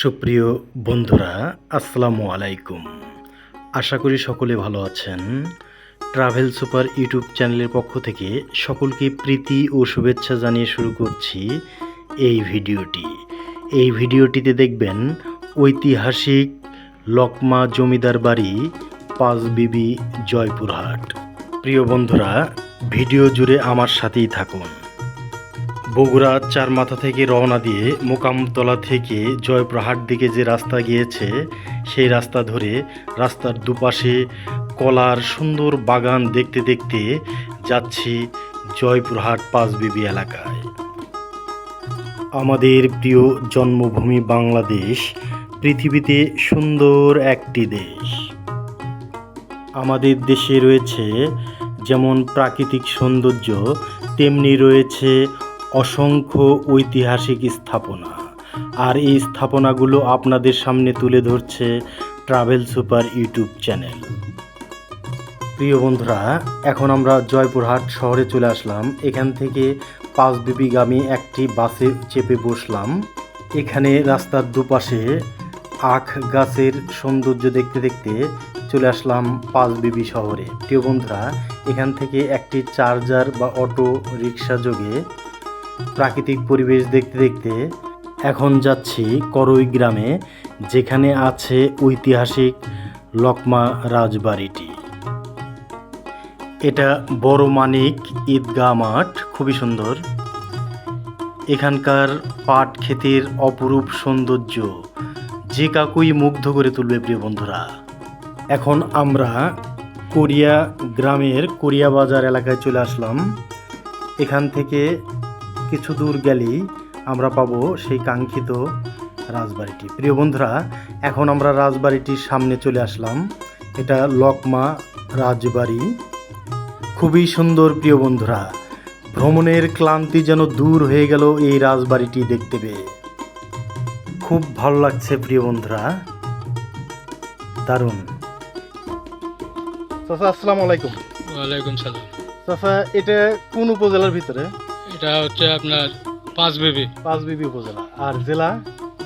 সুপ্রিয় বন্ধুরা, আসসালামু আলাইকুম। আশা করি সকলে ভালো আছেন। ট্রাভেল সুপার ইউটিউব চ্যানেলের পক্ষ থেকে সকলকে প্রীতি ও শুভেচ্ছা জানিয়ে শুরু করছি এই ভিডিওটি। এই ভিডিওটিতে দেখবেন ঐতিহাসিক লকমা জমিদার বাড়ি পাঁচবিবি জয়পুরহাট। প্রিয় বন্ধুরা, ভিডিও জুড়ে আমার সাথেই থাকুন। বগুড়া চার মাথা থেকে রওনা দিয়ে মোকামতলা থেকে জয়পুরহাট দিকে যে রাস্তা গিয়েছে, সেই রাস্তা ধরে রাস্তার দুপাশে কলার সুন্দর বাগান দেখতে দেখতে যাচ্ছি জয়পুরহাট পাঁচবিবি এলাকায়। আমাদের প্রিয় জন্মভূমি বাংলাদেশ, পৃথিবীতে সুন্দর একটি দেশ। আমাদের দেশে রয়েছে যেমন প্রাকৃতিক সৌন্দর্য, তেমনি রয়েছে অসংখ্য ঐতিহাসিক স্থাপনা। আর এই স্থাপনাগুলো আপনাদের সামনে তুলে ধরছে ট্রাভেল সুপার ইউটিউব চ্যানেল। প্রিয় বন্ধুরা, এখন আমরা জয়পুরহাট শহরে চলে আসলাম। এখান থেকে পাঁচবিবিগামী একটি বাসে চেপে বসলাম। এখানে রাস্তার দুপাশে আখ গাছের সৌন্দর্য দেখতে দেখতে চলে আসলাম পাঁচবিবি শহরে। প্রিয় বন্ধুরা, এখান থেকে একটি চার্জার বা অটো রিক্সা যোগে প্রাকৃতিক পরিবেশ দেখতে দেখতে এখন যাচ্ছি করই গ্রামে, যেখানে আছে ঐতিহাসিক লকমা রাজবাড়িটি। এটা বড় মানিক ঈদগাহ মাঠ, খুবই সুন্দর। এখানকার পাট ক্ষেতের অপরূপ সৌন্দর্য যে কাকুই মুগ্ধ করে তুলবে প্রিয় বন্ধুরা। এখন আমরা কোরিয়া গ্রামের কোরিয়া বাজার এলাকায় চলে আসলাম। এখান থেকে কিছু দূর গেলেই আমরা পাবো সেই কাঙ্ক্ষিত রাজবাড়িটি। প্রিয় বন্ধুরা এখন আমরা রাজবাড়িটির সামনে চলে আসলাম। এটা লকমা রাজবাড়ি। খুবই সুন্দর প্রিয় বন্ধুরা। ভ্রমণের ক্লান্তি যেন দূর হয়ে গেল এই রাজবাড়িটি দেখতে পেয়ে। খুব ভালো লাগছে প্রিয় বন্ধুরা। দারুণ। চাচা আসসালামু আলাইকুম। ওয়ালাইকুম সালাম। চাচা এটা কোন উপজেলার ভিতরে? এটা হচ্ছে আপনার পাঁচ বিবি পাঁচ বিবি উপজেলা। আর জেলা?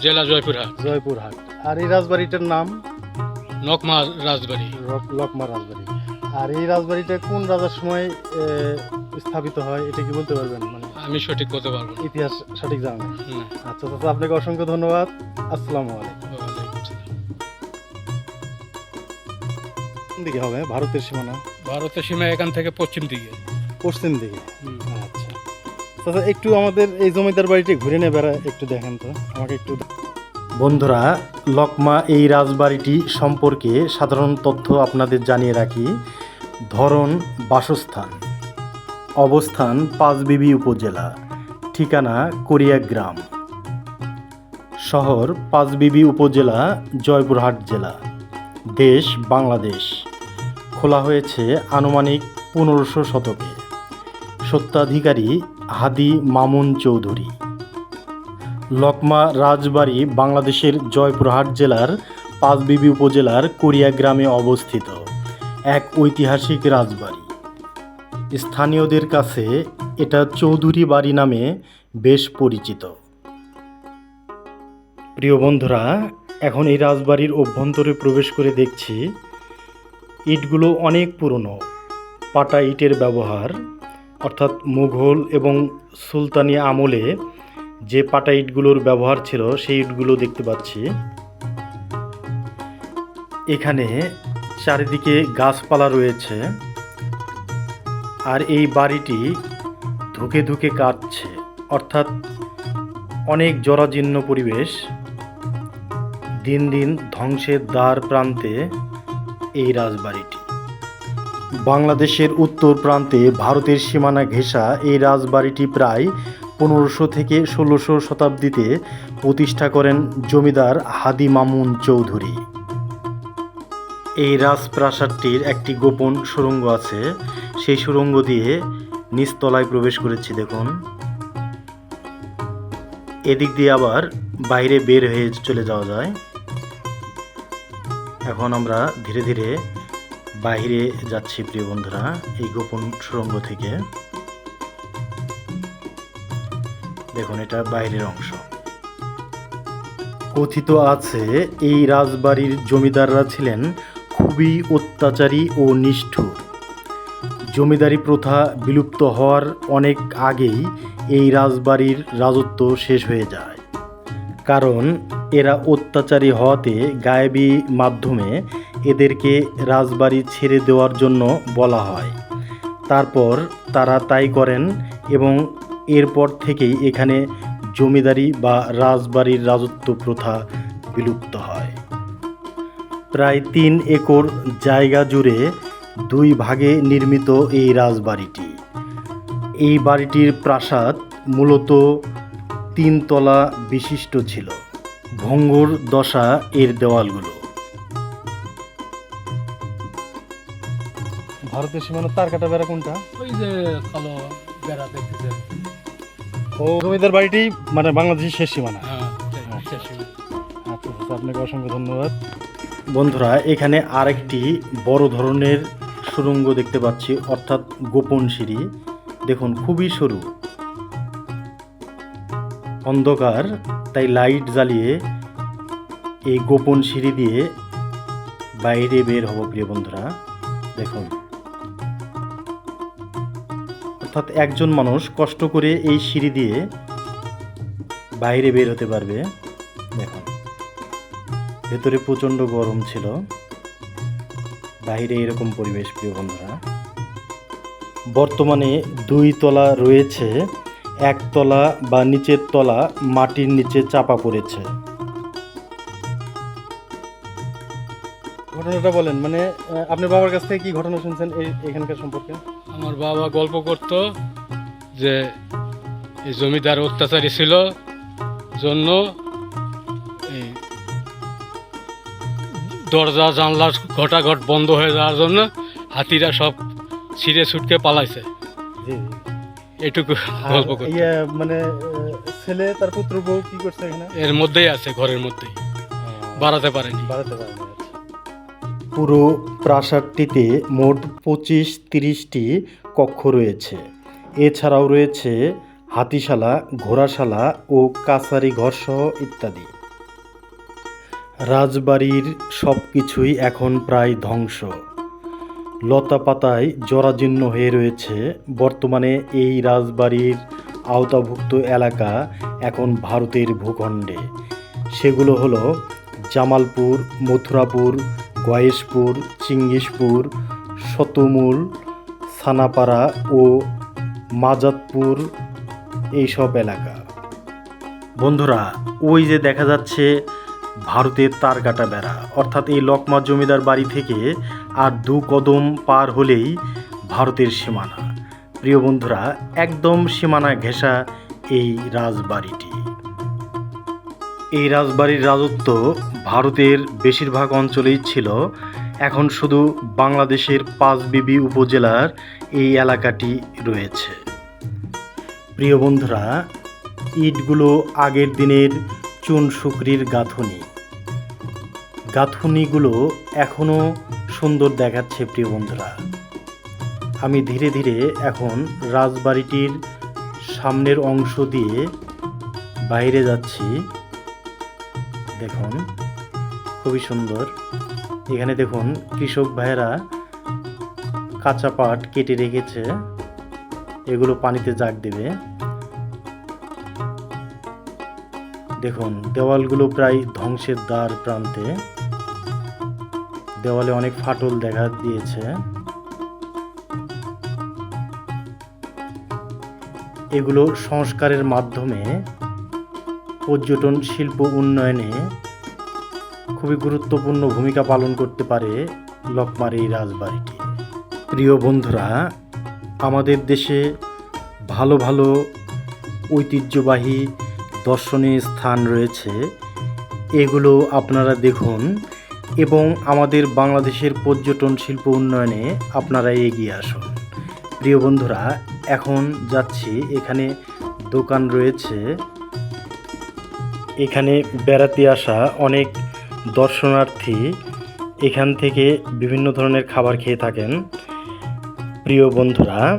জেলা জয়পুরহাট। জয়পুরহাট। আর এই রাজবাড়িটার নাম? নকমা রাজবাড়ি। লকমা রাজবাড়ি। আর এই রাজবাড়িটা কোন রাজার সময় স্থাপিত হয় এটা কি বলতে পারবেন? মানে আমি সঠিক করতে পারব ইতিহাস সঠিক জানা আচ্ছা চাচা আপনাকে অসংখ্য ধন্যবাদ। আসসালামু আলাইকুম। কোন দিকে হবে? ভারতের সীমানা? ভারতের সীমা এখান থেকে পশ্চিম দিকে। পশ্চিম দিকে। চাচা, একটু আমাদের এই জমিদার বাড়িটি ঘুরে নেবে একটু দেখেন তো, আমাকে একটু বন্ধুরা, লকমা এই রাজবাড়িটি সম্পর্কে সাধারণ তথ্য আপনাদের জানিয়ে রাখি। ধরন, বাসস্থান। অবস্থান, পাঁচবিবি উপজেলা। ঠিকানা, কোরিয়া গ্রাম। শহর, পাঁচবিবি উপজেলা, জয়পুরহাট জেলা। দেশ, বাংলাদেশ। খোলা হয়েছে আনুমানিক পনেরোশো শতকে। সত্ত্বাধিকারী হাদি মামুন চৌধুরী। লকমা রাজবাড়ি বাংলাদেশের জয়পুরহাট জেলার পাঁচবিবি উপজেলার কোরিয়া গ্রামে অবস্থিত এক ঐতিহাসিক রাজবাড়ি। স্থানীয়দের কাছে এটা চৌধুরী বাড়ি নামে বেশ পরিচিত। প্রিয় বন্ধুরা, এখন এই রাজবাড়ির অভ্যন্তরে প্রবেশ করে দেখছি, ইটগুলো অনেক পুরনো, পাটা ইটের ব্যবহার অর্থাৎ মুঘল এবং সুলতানি আমলে যে পাটা ইটগুলোর ব্যবহার ছিল, সেই ইটগুলো দেখতে পাচ্ছি। এখানে চারিদিকে গাছপালা রয়েছে আর এই বাড়িটি ধুকে ধুকে কাটছে। অর্থাৎ অনেক জরাজীর্ণ পরিবেশ। দিন দিন ধ্বংসের দ্বার প্রান্তে এই রাজবাড়িটি। বাংলাদেশের উত্তর প্রান্তে ভারতের সীমানা ঘেঁষা এই রাজবাড়িটি প্রায় পনেরোশো থেকে ষোলোশো শতাব্দীতে প্রতিষ্ঠা করেন জমিদার হাদি মামুন চৌধুরী। এই রাজপ্রাসাদটির একটি গোপন সুরঙ্গ আছে। সেই সুরঙ্গ দিয়ে নিচতলায় প্রবেশ করেছি, দেখুন। এদিক দিয়ে আবার বাইরে বের হয়ে চলে যাওয়া যায়। এখন আমরা ধীরে ধীরে বাইরে যাচ্ছি, প্রিয় বন্ধুরা, এই গোপন সুরঙ্গ থেকে। দেখুন, এটা বাইরের অংশ। কথিত আছে, এই রাজবাড়ির জমিদাররা ছিলেন খুবই অত্যাচারী ও নিষ্ঠুর। জমিদারি প্রথা বিলুপ্ত হওয়ার অনেক আগেই এই রাজবাড়ির রাজত্ব শেষ হয়ে যায়। কারণ এরা অত্যাচারী হওয়াতে গায়েবী মাধ্যমে এদেরকে রাজবাড়ি ছেড়ে দেওয়ার জন্য বলা হয়। তারপর তারা তাই করেন এবং এরপর থেকেই এখানে জমিদারি বা রাজবাড়ির রাজত্ব প্রথা বিলুপ্ত হয়। প্রায় তিন একর জায়গা জুড়ে দুই ভাগে নির্মিত এই রাজবাড়িটি। এই বাড়িটির প্রাসাদ মূলত তিনতলা বিশিষ্ট ছিল। ভঙ্গুর দশা এর দেওয়ালগুলো। ভারতের সীমানা তার কাটা বেড়া কোনটা? ওই যে কালো বেড়া দেখতেছে। ও জমিদার বাড়িটি মানে বাংলাদেশের শেষ সীমানা? হ্যাঁ সীমা। আচ্ছা আচ্ছা, আপনাকে অসংখ্য ধন্যবাদ। বন্ধুরা এখানে আরেকটি বড় ধরনের সুড়ঙ্গ দেখতে পাচ্ছি অর্থাৎ গোপন সিঁড়ি। দেখুন খুবই সরু। অন্ধকার, তাই লাইট জ্বালিয়ে এই গোপন সিঁড়ি দিয়ে বাইরে বের হব প্রিয় বন্ধুরা। দেখুন। অর্থাৎ একজন মানুষ কষ্ট করে এই সিঁড়ি দিয়ে বাইরে বের হতে পারবে। দেখুন। ভেতরে প্রচণ্ড গরম ছিল। বাইরে এরকম পরিবেশ প্রিয় বন্ধুরা। বর্তমানে দুই তলা রয়েছে একতলা বা নিচের তলা মাটির নিচে চাপা পড়েছে। ঘটনাটা বলেন মানে আপনার বাবার কাছ থেকে কি ঘটনা শুনছেন এই এখানকার সম্পর্কে? আমার বাবা গল্প করত যে এই জমিদার অত্যাচারী ছিল জন্য এই দরজা জানলা ঘটাঘট বন্ধ হয়ে যাওয়ার জন্য হাতিরা সব ছিঁড়ে ছুটকে পালাইছে। জি। এটুকু গল্প করত। ইয়ে মানে ছেলে তার পুত্র বউ কি করছে এখানে? এর মধ্যেই আছে ঘরের মধ্যেই। বাড়াতে পারেনি। বাড়াতে পারে না পুরো প্রাসাদটিতে মোট পঁচিশ তিরিশটি কক্ষ রয়েছে। এছাড়াও রয়েছে হাতিশালা ঘোড়াশালা ও কাছারি ঘরসহ ইত্যাদি। রাজবাড়ির সব কিছুই এখন প্রায় ধ্বংস। লতা পাতায় জরাজীর্ণ হয়ে রয়েছে। বর্তমানে এই রাজবাড়ির আওতাভুক্ত এলাকা এখন ভারতের ভূখণ্ডে। সেগুলো হলো জামালপুর, মথুরাপুর, গয়েশপুর চিঙ্গিসপুর শতমূল সানাপাড়া ও মাজাতপুর এইসব এলাকা। বন্ধুরা, ওই যে দেখা যাচ্ছে ভারতের তারকাটা বেড়া। অর্থাৎ এই লকমা জমিদার বাড়ি থেকে আর দু কদম পার হলেই ভারতের সীমানা। প্রিয় বন্ধুরা, একদম সীমানা ঘেঁষা এই রাজবাড়িটি। এই রাজবাড়ির রাজত্ব ভারতের বেশিরভাগ অঞ্চলেই ছিল। এখন শুধু বাংলাদেশের পাঁচবিবি উপজেলার এই এলাকাটি রয়েছে। প্রিয় বন্ধুরা, ইটগুলো আগের দিনের চুন শুকরির গাঁথনি। গাঁথনিগুলো এখনও সুন্দর দেখাচ্ছে প্রিয় বন্ধুরা। আমি ধীরে ধীরে এখন রাজবাড়িটির সামনের অংশ দিয়ে বাইরে যাচ্ছি। দেখুন, খুবই সুন্দর। এখানে দেখুন, কৃষক ভাইয়েরা কাঁচা পাট কেটে রেখেছে। এগুলো পানিতে জাগ দেবে। দেখুন, দেওয়ালগুলো প্রায় ধ্বংসের দ্বার প্রান্তে। দেওয়ালে অনেক ফাটল দেখা দিয়েছে। এগুলো সংস্কারের মাধ্যমে পর্যটন শিল্প উন্নয়নে খুবই গুরুত্বপূর্ণ ভূমিকা পালন করতে পারে লকমার এই রাজবাড়িটি। প্রিয় বন্ধুরা, আমাদের দেশে ভালো ভালো ঐতিহ্যবাহী দর্শনীয় স্থান রয়েছে। এগুলো আপনারা দেখুন এবং আমাদের বাংলাদেশের পর্যটন শিল্প উন্নয়নে আপনারা এগিয়ে আসুন। প্রিয় বন্ধুরা, এখন যাচ্ছি। এখানে দোকান রয়েছে। এখানে বেড়াতে আসা অনেক দর্শনার্থী এখান থেকে বিভিন্ন ধরনের খাবার খেয়ে থাকেন। প্রিয় বন্ধুরা